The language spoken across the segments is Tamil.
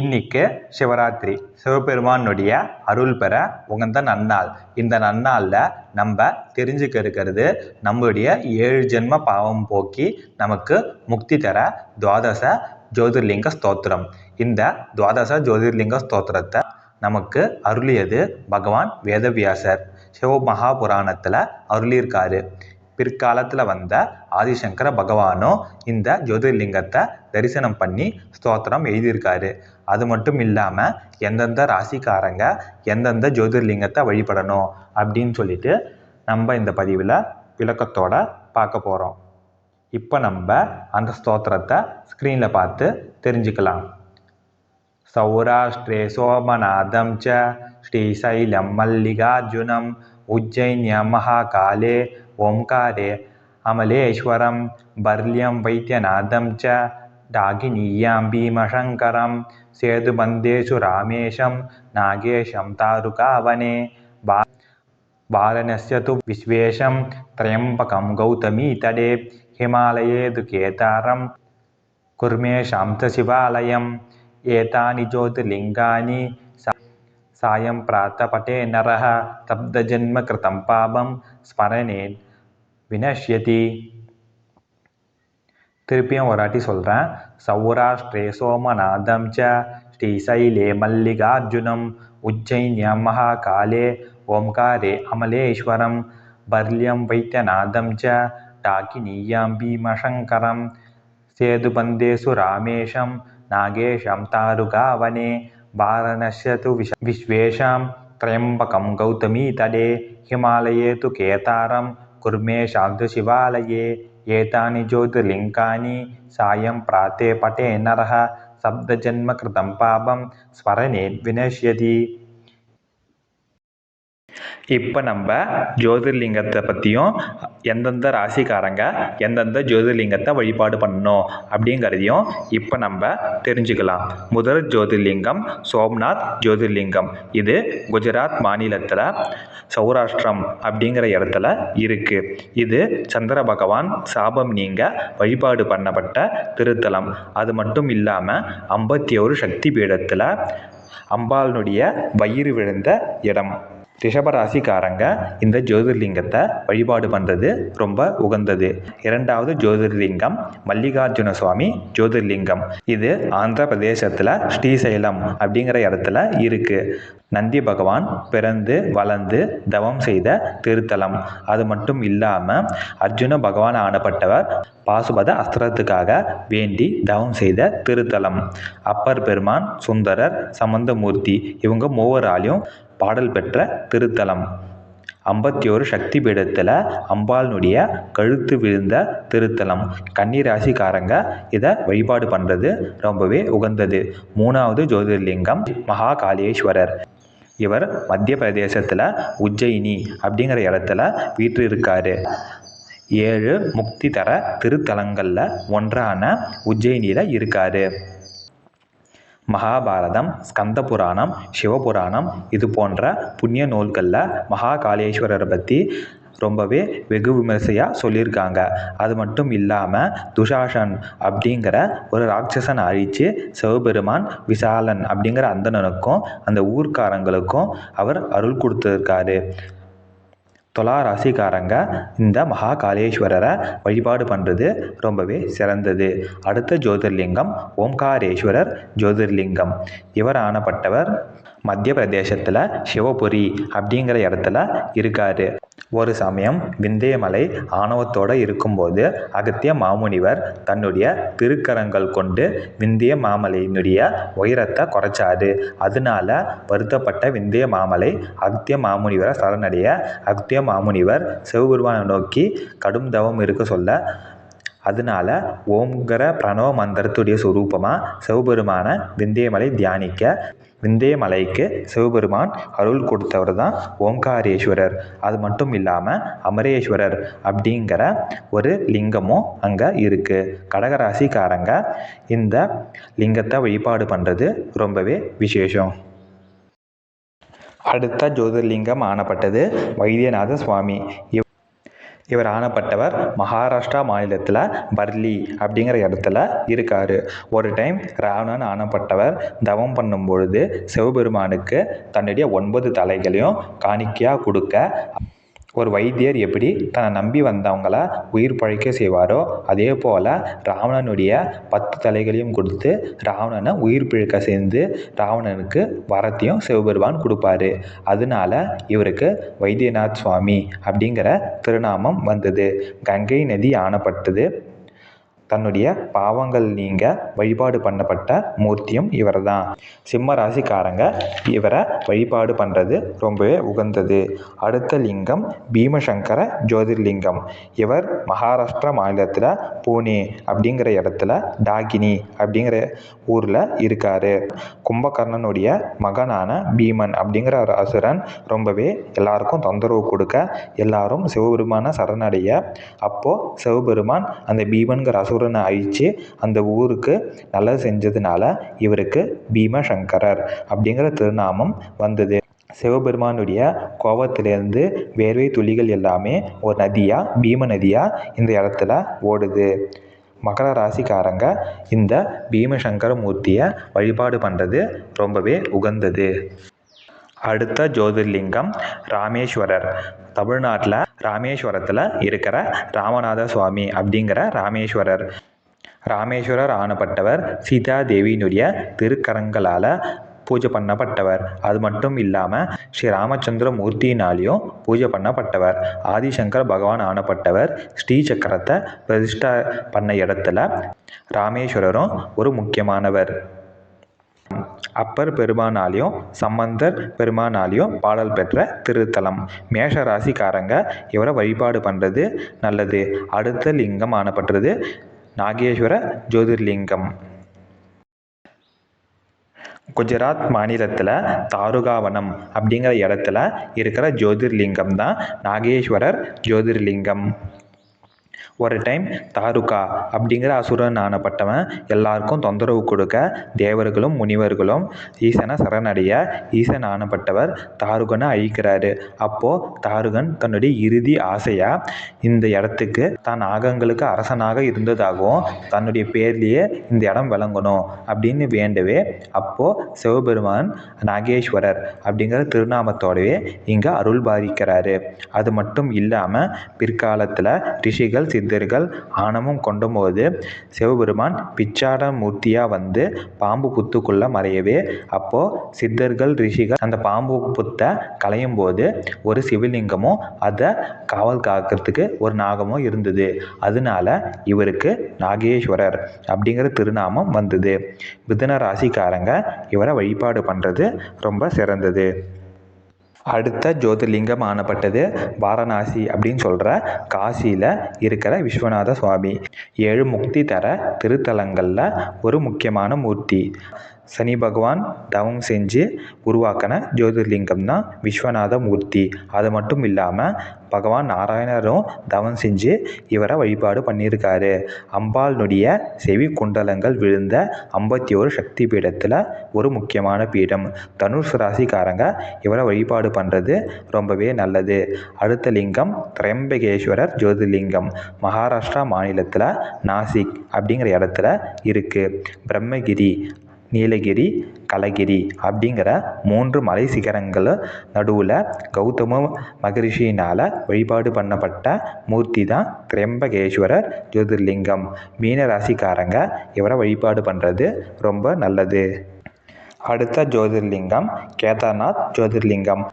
இன்னைக்கு சிவராத்திரி. சிவபெருமானுடைய அருள் பெற உகந்த நன்னாள். இந்த நன்னாளில் நம்ம தெரிஞ்சுக்க இருக்கிறது நம்மளுடைய ஏழு ஜென்ம பாவம் போக்கி நமக்கு முக்தி தர துவாதச ஜோதிர்லிங்க ஸ்தோத்திரம். இந்த துவாதச ஜோதிர்லிங்க ஸ்தோத்திரத்தை நமக்கு அருளியது பகவான் வேதவியாசர். சிவ மகாபுராணத்தில் அருளியிருக்காரு. பிற்காலத்தில் வந்த ஆதிசங்கர பகவானும் இந்த ஜோதிர்லிங்கத்தை தரிசனம் பண்ணி ஸ்தோத்திரம் எழுதியிருக்காரு. அது மட்டும் இல்லாமல் எந்தெந்த ராசிக்காரங்க எந்தெந்த ஜோதிர்லிங்கத்தை வழிபடணும் அப்படின்னு சொல்லிட்டு நம்ம இந்த பதிவில் விளக்கத்தோட பார்க்க போகிறோம் இப்போ நம்ம அந்த ஸ்தோத்திரத்தை ஸ்க்ரீனில் பார்த்து தெரிஞ்சுக்கலாம். சௌராஷ்டிரே சோமநாதம் ச ஸ்ரீசைலம் மல்லிகார்ஜுனம் உஜ்ஜைன்ய மகாகாலே ओङ्कारे अमलेश्वरं बर्ल्यं वैद्यनाथं च डाकिनीयां भीमशङ्करं सेतुबन्धेषु रामेशं नागेशं तारुकावने बा बालनस्य तु विश्वेशं त्र्यम्बकं गौतमीतटे हिमालये तु केदारं कुर्मेषां च शिवालयम् एतानि ज्योतिर्लिङ्गानि सा सायं प्रातपटे नरः तप्तजन्मकृतं पापं ஸ்மரணே வினஷ்யதி திருப்பியும் ஒரு வாட்டி சொல்கிறேன் சௌராஷ்டிரே சோமநாதம் ச ஸ்ரீசைலே மல்லிகார்ஜுனம் உஜ்ஜைன்யம் மகாகாலே ஓம்காரே அமலேஸ்வரம் பர்ல்யம் வைத்தியநாதம் ச டாக்கினீயாம் பீமசங்கரம் சேதுபந்தேஷு ராமேஷம் नागेशं तारुकावने वारणस्य तु विश विश्वेषां त्र्यम्बकं गौतमीतटे हिमालये तु केदारं कुर्मेषां तु शिवालये एतानि ज्योतिर्लिङ्गानि सायं प्राते पटे नरः सप्तजन्मकृतं पापं स्मरणे विनश्यति இப்போ நம்ம ஜோதிர்லிங்கத்தை பற்றியும் எந்தெந்த ராசிக்காரங்க எந்தெந்த ஜோதிர்லிங்கத்தை வழிபாடு பண்ணணும் அப்படிங்கிறதையும் இப்போ நம்ம தெரிஞ்சுக்கலாம். முதல் ஜோதிர்லிங்கம் சோம்நாத் ஜோதிர்லிங்கம். இது குஜராத் மாநிலத்தில் சௌராஷ்டிரம் அப்படிங்கிற இடத்துல இருக்குது இது சந்திர பகவான் சாபம் நீங்க வழிபாடு பண்ணப்பட்ட திருத்தலம். அது மட்டும் இல்லாமல் ஐம்பத்தி ஒரு சக்தி பீடத்தில் அம்பாளினுடைய வயிறு விழுந்த இடம். ரிஷபராசிக்காரங்க இந்த ஜோதிர்லிங்கத்தை வழிபாடு பண்ணுறது ரொம்ப உகந்தது. இரண்டாவது ஜோதிர்லிங்கம் மல்லிகார்ஜுன சுவாமி ஜோதிர்லிங்கம். இது ஆந்திர பிரதேசத்தில் ஸ்ரீசைலம் அப்படிங்கிற இடத்துல இருக்குது நந்தி பகவான் பிறந்து வளர்ந்து தவம் செய்த திருத்தலம். அது மட்டும் இல்லாமல் அர்ஜுன பகவான் ஆனப்பட்டவர் பாசுபத அஸ்திரத்துக்காக வேண்டி தவம் செய்த திருத்தலம். அப்பர் பெருமான் சுந்தரர் சம்பந்தமூர்த்தி இவங்க மூவராலையும் பாடல் பெற்ற திருத்தலம். ஐம்பத்தி ஒரு சக்தி பீடத்தில் அம்பாளினுடைய கழுத்து விழுந்த திருத்தலம். கன்னிராசிக்காரங்க இதை வழிபாடு பண்ணுறது ரொம்பவே உகந்தது. மூணாவது ஜோதிர்லிங்கம் மகாகாளேஸ்வரர். இவர் மத்திய பிரதேசத்தில் உஜ்ஜயினி அப்படிங்கிற இடத்துல வீற்றிருக்காரு. ஏழு முக்தி தர திருத்தலங்களில் ஒன்றான உஜ்ஜயினியில் இருக்காரு. மகாபாரதம் ஸ்கந்த புராணம் சிவபுராணம் இது போன்ற புண்ணிய நூல்களில் மகாகாளேஸ்வரரை பற்றி ரொம்பவே வெகு விமர்சையாக சொல்லியிருக்காங்க. அது மட்டும் இல்லாமல் துஷாசன் அப்படிங்கிற ஒரு ராட்சசனை அழித்து சிவபெருமான் விசாலன் அப்படிங்கிற அந்தணனுக்கும் அந்த ஊர்க்காரங்களுக்கும் அவர் அருள் கொடுத்துருக்காரு. துலா ராசிக்காரங்க இந்த மகாகாலேஸ்வரரை வழிபாடு பண்ணுறது ரொம்பவே சிறந்தது. அடுத்த ஜோதிர்லிங்கம் ஓம்காரேஸ்வரர் ஜோதிர்லிங்கம். இவர் ஆனப்பட்டவர் மத்திய பிரதேசத்தில் சிவபுரி அப்படிங்கிற இடத்துல இருக்கார். ஒரு சமயம் விந்தியமலை ஆணவத்தோடு இருக்கும்போது அகத்திய மாமுனிவர் தன்னுடைய திருக்கரங்கள் கொண்டு விந்திய மாமலையினுடைய உயரத்தை குறைச்சாரு. அதனால வருத்தப்பட்ட விந்திய மாமலை அகத்திய மாமுனிவரை சரணடைய அகத்திய மாமுனிவர் சிவபெருமானை நோக்கி கடும் தவம் இருக்க சொல்ல அதனால ஓம்கிற பிரணவ மந்திரத்துடைய சுரூபமாக சிவபெருமான விந்தியமலை தியானிக்க விந்தியமலைக்கு சிவபெருமான் அருள் கொடுத்தவர் தான் ஓம்காரேஸ்வரர். அது மட்டும் இல்லாமல் அமரேஸ்வரர் அப்படிங்கிற ஒரு லிங்கமும் அங்கே இருக்குது கடகராசிக்காரங்க இந்த லிங்கத்தை வழிபாடு பண்ணுறது ரொம்பவே விசேஷம். அடுத்த ஜோதிர்லிங்கம் ஆனப்பட்டது வைத்தியநாத சுவாமி. இவர் ஆனப்பட்டவர் மகாராஷ்டிரா மாநிலத்தில் பர்லி அப்படிங்கிற இடத்துல இருக்கார். ஒரு டைம் ராவணன் ஆனப்பட்டவர் தவம் பண்ணும் பொழுது சிவபெருமானுக்கு தன்னுடைய ஒன்பது தலைகளையும் காணிக்கையாக கொடுக்க ஒரு வைத்தியர் எப்படி தன்னை நம்பி வந்தவங்கள உயிர் பழைக்க செய்வாரோ அதே போல் ராவணனுடைய பத்து தலைகளையும் கொடுத்து ராவணனை உயிர் பிழைக்க சேர்ந்து ராவணனுக்கு வரத்தையும் சிவபெருமான் கொடுப்பாரு. அதனால இவருக்கு வைத்தியநாத் சுவாமி அப்படிங்கிற திருநாமம் வந்தது. கங்கை நதி ஆணப்பட்டது தன்னுடைய பாவங்கள் நீங்க வழிபாடு பண்ணப்பட்ட மூர்த்தியும் இவர் தான் சிம்ம ராசிக்காரங்க இவரை வழிபாடு பண்ணுறது ரொம்பவே உகந்தது. அடுத்த லிங்கம் பீமசங்கர ஜோதிர்லிங்கம். இவர் மகாராஷ்டிரா மாநிலத்தில் பூனே அப்படிங்கிற இடத்துல டாகினி அப்படிங்கிற ஊரில் இருக்கார். கும்பகர்ணனுடைய மகனான பீமன் அப்படிங்கிற ஒரு அசுரன் ரொம்பவே எல்லாருக்கும் தொந்தரவு கொடுக்க எல்லாரும் சிவபெருமான சரணடைய. அப்போது சிவபெருமான் அந்த பீமன்கிற அசுரன் அழித்து அந்த ஊருக்கு நல்லது செஞ்சதுனால இவருக்கு பீமசங்கரர் அப்படிங்கிற திருநாமம் வந்தது. சிவபெருமானுடைய கோபத்திலேருந்து வேர்வை துளிகள் எல்லாமே ஒரு நதியாக பீம நதியாக இந்த இடத்துல ஓடுது. மகர ராசிக்காரங்க இந்த பீமசங்கர மூர்த்தியை வழிபாடு பண்ணுறது ரொம்பவே உகந்தது. அடுத்த ஜோதிர்லிங்கம் ராமேஸ்வரர். தமிழ்நாட்டில் ராமேஸ்வரத்தில் இருக்கிற ராமநாத சுவாமி அப்படிங்கிற ராமேஸ்வரர். ராமேஸ்வரர் ஆனப்பட்டவர் சீதாதேவியினுடைய திருக்கரங்களால் பூஜை பண்ணப்பட்டவர். அது மட்டும் இல்லாமல் ஸ்ரீ ராமச்சந்திர மூர்த்தியினாலையும் பூஜை பண்ணப்பட்டவர். ஆதிசங்கர் பகவான் ஆனப்பட்டவர் ஸ்ரீ சக்கரத்தை பிரதிஷ்டா பண்ண இடத்துல ராமேஸ்வரரும் ஒரு முக்கியமானவர். அப்பர் பெருமானாலையும் சம்பந்தர் பெருமானாலையும் பாடல் பெற்ற திருத்தலம். மேஷ ராசிக்காரங்க இவரை வழிபாடு பண்ணுறது நல்லது. அடுத்த லிங்கம் ஆனப்பட்டது நாகேஸ்வர ஜோதிர்லிங்கம். குஜராத் மாநிலத்தில் தாருகாவனம் அப்படிங்கிற இடத்துல இருக்கிற ஜோதிர்லிங்கம் தான் நாகேஸ்வரர் ஜோதிர்லிங்கம். ஒரு டைம் தாருகா அப்படிங்கிற அசுரன் ஆனப்பட்டவன் எல்லாருக்கும் தொந்தரவு கொடுக்க தேவர்களும் முனிவர்களும் ஈசனை சரணடைய ஈசன் ஆனப்பட்டவர் தாருகனை அழிக்கிறாரு. அப்போது தாருகன் தன்னுடைய இறுதி ஆசையாக இந்த இடத்துக்கு தான் நாகங்களுக்கு அரசனாக இருந்ததாகவும் தன்னுடைய பேர்லேயே இந்த இடம் விளங்கணும் அப்படின்னு வேண்டவே அப்போது சிவபெருமான் நாகேஸ்வரர் அப்படிங்கிற திருநாமத்தோடவே இங்கே அருள் பாதிக்கிறாரு. அது மட்டும் இல்லாமல் பிற்காலத்தில் ரிஷிகள் சித்தர்கள் ஆணவம் கொண்டபோது சிவபெருமான் பிச்சாட மூர்த்தியாக வந்து பாம்பு புத்துக்குள்ளே மறையவே. அப்போது சித்தர்கள் ரிஷிகள் அந்த பாம்பு புத்தை களையும் போது ஒரு சிவலிங்கமும் அதை காவல் காக்கிறதுக்கு ஒரு நாகமும் இருந்தது. அதனால இவருக்கு நாகேஸ்வரர் அப்படிங்கிற திருநாமம் வந்தது. மிதுன ராசிக்காரங்க இவரை வழிபாடு பண்ணுறது ரொம்ப சிறந்தது. அடுத்த ஜோதிர்லிங்கம் ஆனப்பட்டது வாரணாசி அப்படின்னு சொல்கிற காசியில் இருக்கிற விஸ்வநாத சுவாமி. ஏழு முக்தி தர திருத்தலங்களில் ஒரு முக்கியமான மூர்த்தி. சனி பகவான் தவம் செஞ்சு உருவாக்கின ஜோதிர்லிங்கம் தான் விஸ்வநாத மூர்த்தி அது மட்டும் இல்லாமல் பகவான் நாராயணரும் தவம் செஞ்சு இவரை வழிபாடு பண்ணியிருக்காரு. அம்பாளுடைய செவி குண்டலங்கள் விழுந்த ஐம்பத்தி ஒரு சக்தி பீடத்தில் ஒரு முக்கியமான பீடம். தனுஷ் ராசிக்காரங்க இவரை வழிபாடு பண்ணுறது ரொம்பவே நல்லது. அடுத்த லிங்கம் திரம்பகேஸ்வரர் ஜோதிர்லிங்கம். மகாராஷ்டிரா மாநிலத்தில் நாசிக் அப்படிங்கிற இடத்துல இருக்குது பிரம்மகிரி. நீலகிரி கலகிரி அப்படிங்கிற மூன்று மலை சிகரங்கள் நடுவில் கௌதம மகரிஷியினால் வழிபாடு பண்ணப்பட்ட மூர்த்தி தான் திரம்பகேஸ்வரர் ஜோதிர்லிங்கம். மீன ராசிக்காரங்க இவரை வழிபாடு பண்ணுறது ரொம்ப நல்லது. அடுத்த ஜோதிர்லிங்கம் கேதார்நாத் ஜோதிர்லிங்கம்.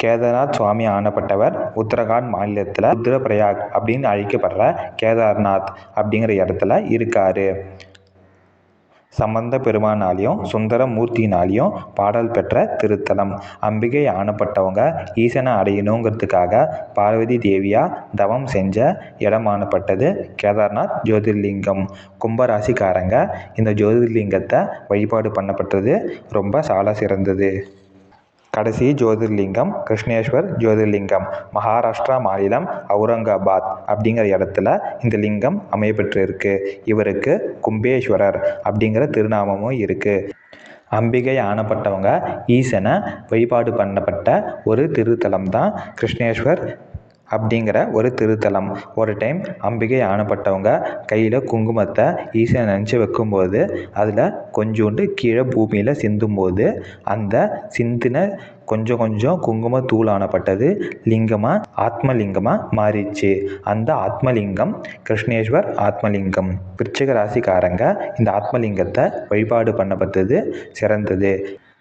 கேதார்நாத் சுவாமி ஆனப்பட்டவர் உத்தரகாண்ட் மாநிலத்தில் ருத்ரபிரயாக் அப்படின்னு அழைக்கப்படுற கேதார்நாத் அப்படிங்கிற இடத்துல இருக்கார். சம்பந்த பெருமானாலையும் சுந்தர மூர்த்தினாலையும் பாடல் பெற்ற திருத்தலம். அம்பிகை ஆணப்பட்டவங்க ஈசனை அடையணுங்கிறதுக்காக பார்வதி தேவியா தவம் செஞ்ச இடமானப்பட்டது கேதார்நாத் ஜோதிர்லிங்கம். கும்பராசிக்காரங்க இந்த ஜோதிர்லிங்கத்தை வழிபாடு பண்ணப்பட்டது ரொம்ப சால சிறந்தது. கடைசி ஜோதிர்லிங்கம் கிருஷ்ணேஸ்வர் ஜோதிர்லிங்கம் மகாராஷ்டிரா மாநிலம் அவுரங்காபாத் அப்படிங்கிற இடத்துல இந்த லிங்கம் அமையப்பெற்றிருக்கு இவருக்கு கும்பேஸ்வரர் அப்படிங்கிற திருநாமமும் இருக்குது அம்பிகை ஆனப்பட்டவங்க ஈசனை வழிபாடு பண்ணப்பட்ட ஒரு திருத்தலம் தான் கிருஷ்ணேஸ்வர் அப்படிங்கிற ஒரு திருத்தலம். ஒரு டைம் அம்பிகை ஆனப்பட்டவங்க கையில் குங்குமத்தை ஈசனை நினச்சி வைக்கும்போது அதில் கொஞ்சோண்டு கீழே பூமியில் சிந்தும்போது அந்த சிந்தின கொஞ்சம் கொஞ்சம் குங்கும தூளானப்பட்டது லிங்கமாக ஆத்மலிங்கமாக மாறிச்சு அந்த ஆத்மலிங்கம் கிருஷ்ணேஸ்வர் ஆத்மலிங்கம் விருச்சிக ராசிக்காரங்க இந்த ஆத்மலிங்கத்தை வழிபாடு பண்ணப்பட்டது சிறந்தது.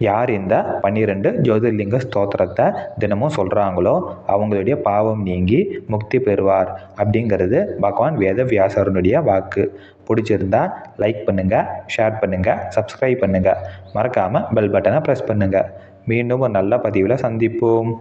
யார் இந்த பன்னிரெண்டு ஜோதிர்லிங்க ஸ்தோத்திரத்தை தினமும் சொல்கிறாங்களோ அவங்களுடைய பாவம் நீங்கி முக்தி பெறுவார் அப்படிங்கிறது பகவான் வேதவியாசரினுடைய வாக்கு. பிடிச்சிருந்தா லைக் பண்ணுங்கள் ஷேர் பண்ணுங்கள் சப்ஸ்கிரைப் பண்ணுங்கள் மறக்காமல் பெல் பட்டனை ப்ரெஸ் பண்ணுங்கள் மீண்டும் ஒரு நல்ல பதிவில் சந்திப்போம்.